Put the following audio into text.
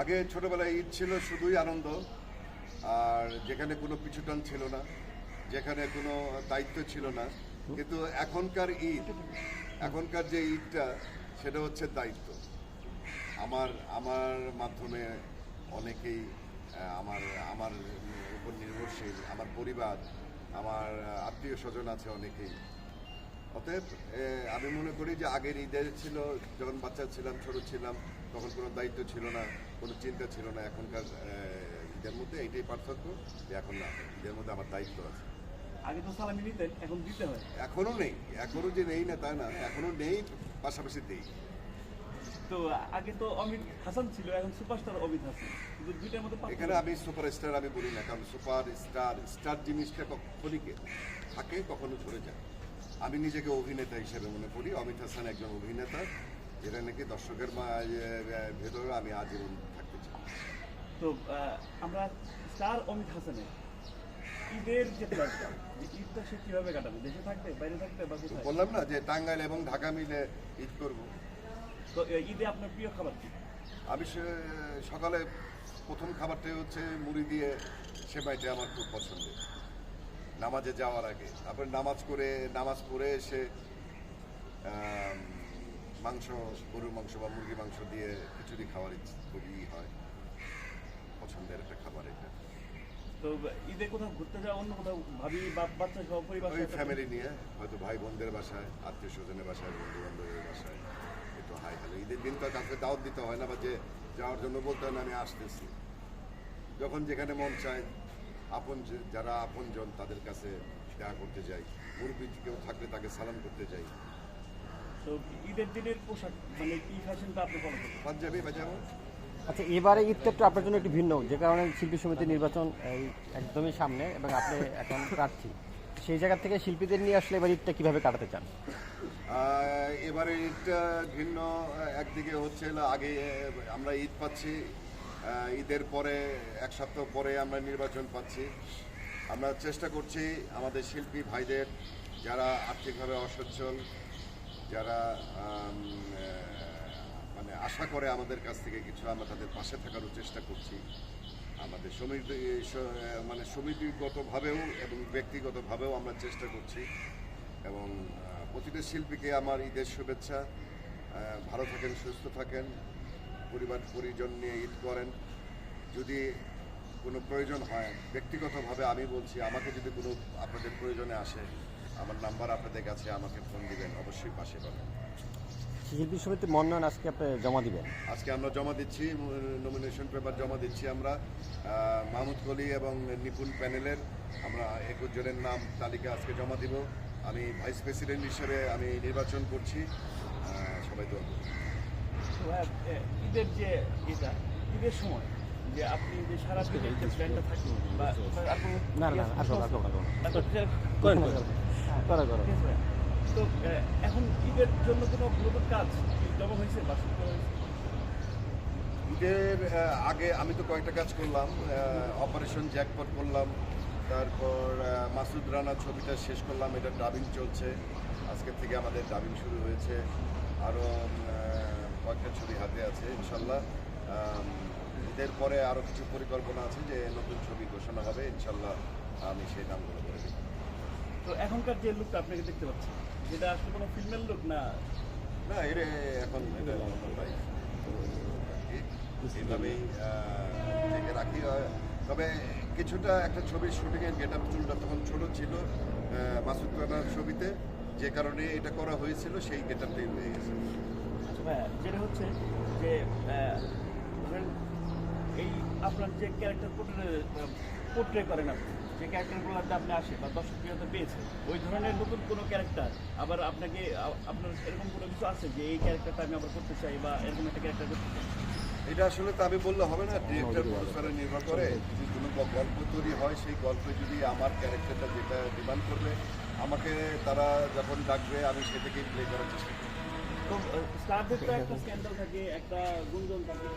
আগে ছোটবেলায় ঈদ ছিল শুধুই আনন্দ, আর যেখানে কোনো পিছুটান ছিল না, যেখানে কোনো দায়িত্ব ছিল না। কিন্তু এখনকার ঈদ, এখনকার যে ঈদটা, সেটা হচ্ছে দায়িত্ব। আমার আমার মাধ্যমে অনেকেই আমার আমার উপর নির্ভরশীল, আমার পরিবার, আমার আত্মীয় স্বজন আছে অনেকেই। অতএব আমি মনে করি যে আগের ঈদের ছিল যখন বাচ্চা ছিলাম ছোট ছিলাম তখন কোনো দায়িত্ব ছিল না কোনো চিন্তা ছিল না। এখনকার ঈদের মধ্যে এইটাই পার্থক্য যে এখন না ঈদের মধ্যে আমার দায়িত্ব আছে। আগে তো সালামি নিতেন এখন দিতে হয়। এখনও নেই এখনও যে নেই না তা না এখনও নেই পাশাপাশি দেই। তো আগে তো অমিত হাসান ছিল এখন সুপারস্টার অমিত হাসান। কিন্তু দুইটার মধ্যে এখানে আমি সুপার স্টার আমি বলি না কারণ সুপার স্টার স্টার জিনিসটা কখনই থাকে কখনো ঝরে যায়। আমি নিজেকে অভিনেতা হিসেবে মনে করি। অমিত হাসান একজন অভিনেতা। যেটা নাকি দর্শকের ভেতরে আমি আজীবন থাকতে চাই। তো আমরা স্টার অমিত হাসানের ঈদের যে প্ল্যানটা ঈদটা সে কীভাবে কাটাবে? দেশে থাকবে বাইরে থাকবে বা বললাম না যে টাঙ্গাইল এবং ঢাকা মিলে ঈদ করব। তো ঈদে আপনার প্রিয় খাবার কি? আমি সকালে প্রথম খাবারটাই হচ্ছে মুড়ি দিয়ে সেমাইটা আমার খুব পছন্দের। নামাজে যাওয়ার আগে। তারপরে নামাজ করে নামাজ পড়ে এসে মাংস গরুর মাংস বা মুরগি মাংস দিয়ে খিচুড়ি খাওয়ার ইচ্ছে খুবই হয়। পছন্দের একটা খাবার এটা। তো ঈদে কোথাও ঘুরতে যাওয়া অন্য কোথাও ভাবি বাচ্চা সহ পরিবার ওই ফ্যামিলি নিয়ে হয়তো ভাই বোনদের বাসায় আত্মীয় স্বজনের বাসায় বন্ধু বান্ধবের বাসায়। একটু হাই হ্যালো। ঈদের দিন তো আর কাউকে দাওয়াত দিতে হয় না বা যে যাওয়ার জন্য বলতে হয় না আমি আসতেছি। যখন যেখানে মন চায় আপন যারা আপনজন তাদের কাছে দেখা করতে যাই। মুরব্বী কেউ থাকলে তাকে সালাম করতে যাই। তো ঈদের দিনের পোশাক মানে কি ফ্যাশনটা আপনি ফলো করেন পাঞ্জাবি বাজাবো আচ্ছা এবারে ঈদটা একটু আপনার জন্য একটু ভিন্ন। যে কারণে শিল্পী সমিতি নির্বাচন এই একদমই সামনে এবং আপনি এখন প্রার্থী। সেই জায়গা থেকে শিল্পীদের নিয়ে আসলে এবার ঈদটা কীভাবে কাটাতে চান? এবারে ঈদটা ভিন্ন। একদিকে হচ্ছে আগে আমরা ঈদ পাচ্ছি ঈদের পরে, এক সপ্তাহ পরে আমরা নির্বাচন পাচ্ছি। আমরা চেষ্টা করছি আমাদের শিল্পী ভাইদের, যারা আর্থিকভাবে অসচ্ছল, যারা মানে আশা করে আমাদের কাছ থেকে কিছু আমরা তাদের পাশে থাকারও চেষ্টা করছি। আমাদের সমিতি মানে সমিতিগতভাবেও এবং ব্যক্তিগতভাবেও আমরা চেষ্টা করছি। এবং প্রতিটা শিল্পীকে আমার ঈদের শুভেচ্ছা। ভালো থাকেন, সুস্থ থাকেন। পরিবার পরিজন নিয়ে ঈদ করেন। যদি কোনো প্রয়োজন হয় ব্যক্তিগতভাবে আমি বলছি আমাকে যদি কোনো আপনাদের প্রয়োজনে আসে আমার নাম্বার আপনাদের কাছে আমাকে ফোন দিবেন অবশ্যই পাশে পাবেন। শিল্পী সমিতি মনোনয়ন আজকে আপনি জমা দিবেন? আজকে আমরা জমা দিচ্ছি নমিনেশন পেপার জমা দিচ্ছি আমরা। মাহমুদ কলি এবং নিপুণ প্যানেলের আমরা একুশ জনের নাম তালিকা আজকে জমা দিব। আমি ভাইস প্রেসিডেন্ট হিসেবে আমি নির্বাচন করছি। সবাই দোয়া ঈদের যে এটা ঈদের সময় যে আপনি যে সারা দিনের যে প্ল্যানটা বা না না করেন করো করো? তো এখন ঈদের জন্য কোনো নতুন কাজ জমা হয়েছে বা শুরু হয়েছে? ঈদের আগে আমি তো কয়েকটা কাজ করলাম অপারেশন জ্যাকপট করলাম তারপর মাসুদ রানা ছবিটা শেষ করলাম এটা ডাবিং চলছে। আজকের থেকে আমাদের ডাবিং শুরু হয়েছে। আরও কয়েকটা ছবি হাতে আছে ইনশাল্লাহ। ঈদের পরে আরও কিছু পরিকল্পনা আছে যে নতুন ছবি ঘোষণা হবে ইনশাল্লাহ আমি সেই নামগুলো করে দেবো। তো এখনকার যে লুকটা আপনাকে দেখতে পাচ্ছেন যেটা আসলে কোনো ফিল্মের লুক না? না এটা এখন এটা। এইভাবেই নিজেকে রাখি তবে কিছুটা একটা ছবির শুটিংয়ের গেট আপ চুলটা তখন ছোট ছিল মাসুদ রানার ছবিতে। যে কারণে এটা করা হয়েছিল সেই গেট আপটাই রয়ে গেছে। যেটা হচ্ছে যে এই আপনার যে ক্যারেক্টার পোর্ট্রে পোর্ট্রে করেন আপনি যে ক্যারেক্টারগুলোতে আপনি আসে বা দর্শক প্রিয়তা পেয়েছে ওই ধরনের নতুন কোনো ক্যারেক্টার আবার আপনাকে আপনার এরকম কোনো কিছু আছে যে এই ক্যারেক্টারটা আমি আবার করতে চাই বা এরকম একটা ক্যারেক্টার করতে চাই? এটা আসলে তো আমি বললে হবে না ডিরেক্টর প্রডিউসারে নির্ভর করে যদি কোনো গল্প তৈরি হয় সেই গল্পে যদি আমার ক্যারেক্টারটা যেটা ডিমান্ড করবে আমাকে তারা যখন ডাকবে আমি সেটাকেই প্লে করার চেষ্টা করব। তো স্টারদের তো একটা স্ক্যান্ডাল থাকে একটা গুঞ্জন থাকে